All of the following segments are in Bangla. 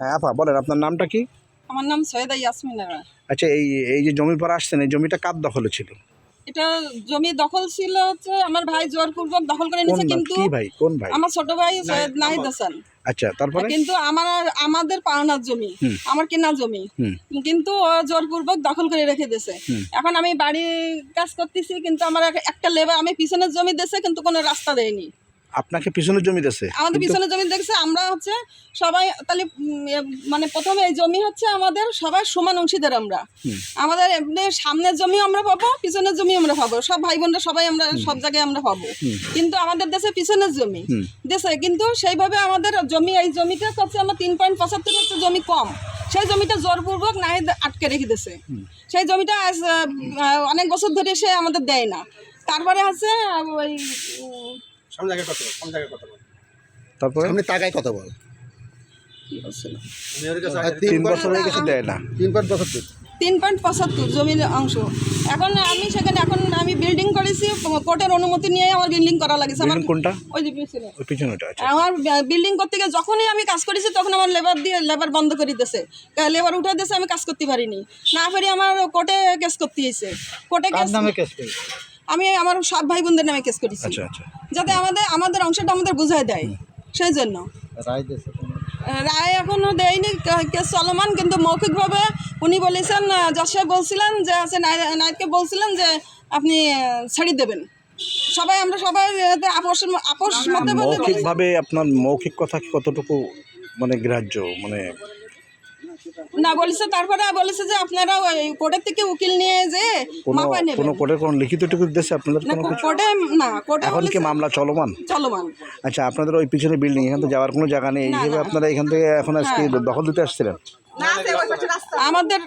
হ্যাঁ আপা বলেন আপনার নামটা কি? আমার নাম সৈয়দা ইয়াসমিন আরা। আচ্ছা এই এই যে জমির পর আসছেন এই জমিটা কার দখলে ছিল? এটা জমি দখল ছিল হচ্ছে আমার ভাই জোরপূর্বক দখল করে নিয়েছে কিন্তু কি ভাই? কোন ভাই? আমার ছোট ভাই সৈয়দ নাহিদ হাসান। আচ্ছা তারপরে? কিন্তু আমার আমাদের পাওনার জমি আমার কেনা জমি কিন্তু ও জোরপূর্বক দখল করে রেখে দিয়েছে এখন আমি বাড়ি কাজ করতেছি কিন্তু আমার একটা লেবার আমি পিছনের জমি দিয়েছে কিন্তু কোনো রাস্তা দেয়নি। আপনাকে পিছনের জমি দিয়েছে। আমাদের পিছনে জমি দেখছে আমরা হচ্ছে সবাই তাহলে মানে প্রথমে এই জমি হচ্ছে আমাদের সবাই সমান অংশীদার আমরা। আমাদের এমনি সামনের জমি আমরা পাবো পিছনের জমি আমরা পাবো। সব ভাই বোনরা সবাই আমরা সব জায়গায় আমরা পাবো। কিন্তু আমাদের দেশে পিছনের জমি। দেশে কিন্তু সেইভাবে আমাদের জমি এই জমিটা হচ্ছে আমার তিন পয়েন্ট পঁচাত্তর হচ্ছে জমি কম। সেই জমিটা জোরপূর্বক নাই আটকে রেখে দিয়েছে। সেই জমিটা অনেক বছর ধরে সে আমাদের দেয় না। তারপরে আছে তারপরে? সামনে টাকায় কথা বল। তিন বছর হয়ে গেছে দেয় না। তিন পাঁচ বছর তিন পয়েন্ট পঁচাত্তর জমির অংশ। এখন আমি সেখানে এখন আমি বিল্ডিং করেছি কোর্টের অনুমতি নিয়ে আমার বিল্ডিং করা লাগেছে। আমার বিল্ডিং কোনটা? ওই যে পিছনে। ওই পিছনেটা আচ্ছা। আমার বিল্ডিং করতে গিয়ে যখনই আমি কাজ করেছি তখন আমার লেবার দিয়ে লেবার বন্ধ করে দিয়েছে। লেবার উঠে দিয়েছে আমি কাজ করতে পারিনি। না পারি আমার কোর্টে কেস করতে হয়েছে। কোর্টে কেস আমি আমার সাত ভাই বোনদের নামে কেস করেছি। আচ্ছা আচ্ছা। যাতে আমাদের আমাদের অংশটা আমাদের বুঝাই দেয়। সেই জন্য রায় এখনও দেয়নি কেস চলমান কিন্তু মৌখিকভাবে উনি বলেছেন জজ বলছিলেন যে আছে নাই- নাইটকে বলছিলেন যে আপনি আহ, ছেড়ে দেবেন। সবাই আমরা সবাই এতে আপোষ আপোষ মতে বলে মৌখিকভাবে আপনার মৌখিক কথা কতটুকু মানে গ্রাহ্য? মানে না বলেছে তারপরে বলেছে যে আপনারা ওই কোর্টের থেকে উকিল নিয়ে যে কোনো মাপা কোনো নেবেন কোর্টের কোনো লিখিত টিকিট দিয়েছে আপনাদের না কোনো কিছু? কোর্টে না কোর্টে এখন কি বলেছে মামলা চলমান? চলমান। আচ্ছা আপনাদের ওই পিছনে বিল্ডিং এখান থেকে যাওয়ার কোনো জায়গা নেই। এই না, হিসেবে না। আপনারা এখান থেকে এখন আজকে হ্যাঁ। দখল দিতে আসছিলেন? আমাদের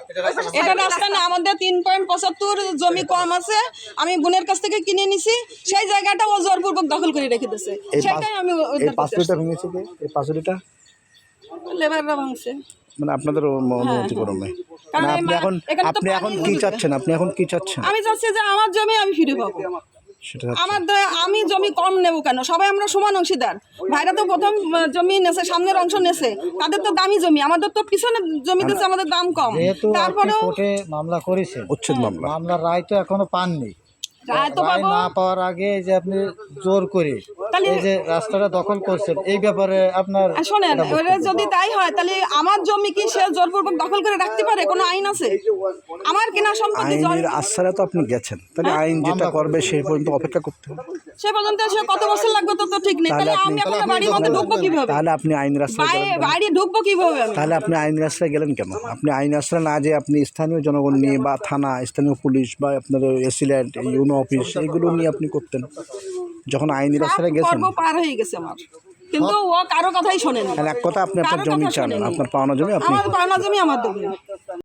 এটা রাস্তা। না আমাদের তিন পয়েন্ট পঁচাত্তর জমি কম আছে। আমি বোনের কাছ থেকে কিনে নিছি। সেই জায়গাটা ও জোরপূর্বক দখল করে রেখে দিয়েছে। এই সেটাই আমি এই পাঁচুরিটা ভেঙেছে কে? এই পাঁচুরিটা লেবাররা ভাঙছে। মানে আপনাদের অনুমতিক্রমে কারণ না এই আপনি এখন আপনি এখন কি চাচ্ছেন? আপনি এখন কি চাচ্ছেন? আমি চাচ্ছি যে আমার জমি আমি ফিরে পাবো। আমার আমি জমি কম নেব কেন? সবাই আমরা সমান অংশীদার। ভাইরা তো প্রথম জমি নেছে সামনের অংশ নেছে। তাদের তো দামি জমি আমাদের তো পিছনে জমি দিচ্ছে আমাদের দাম কম। তারপরেও কোর্টে মামলা করেছেন উচ্ছেদ মামলা। মামলার রায় তো এখনও পাননি। রায় তো না পাওয়ার আগে যে আপনি জোর করে এই যে রাস্তাটা দখল করছেন এই ব্যাপারে আপনার শোনেন যদি তাই হয় তাহলে আমার জমি কি সে জোরপূর্বক দখল করে রাখতে পারে? কোনো আইন আছে? আমার কেনা সম্পত্তি জল- আইনের আশ্রয়ে তো আপনি গেছেন। তাহলে হ্যাঁ। আইন যেটা করবে সেই পর্যন্ত অপেক্ষা করতে হবে। সে পর্যন্ত সে কত বছর লাগবে তো তো ঠিক নেই। তাহলে আমি এখন বাড়ির মধ্যে ঢুকবো কীভাবে? তাহলে আপনি আইন রাস্তায় বাইরে বাড়ি ঢুকবো কীভাবে তাহলে আপনি আইন রাস্তায় গেলেন কেন? আপনি আইন রাস্তায় না যে আপনি স্থানীয় জনগণ নিয়ে বা থানা স্থানীয় পুলিশ বা আপনার এসিল্যান্ড ইউনো অফিস এগুলো নিয়ে আপনি করতেন। যখন আইনি রাস্তায় গেছেন। পর্ব পার হয়ে গেছে আমার। কিন্তু ও কারও কথাই শোনেনি। এক কথা আপনি আপনার জমি চান আপনার পাওনা জমি আপনি আমার পাওনা জমি আমার দেবে।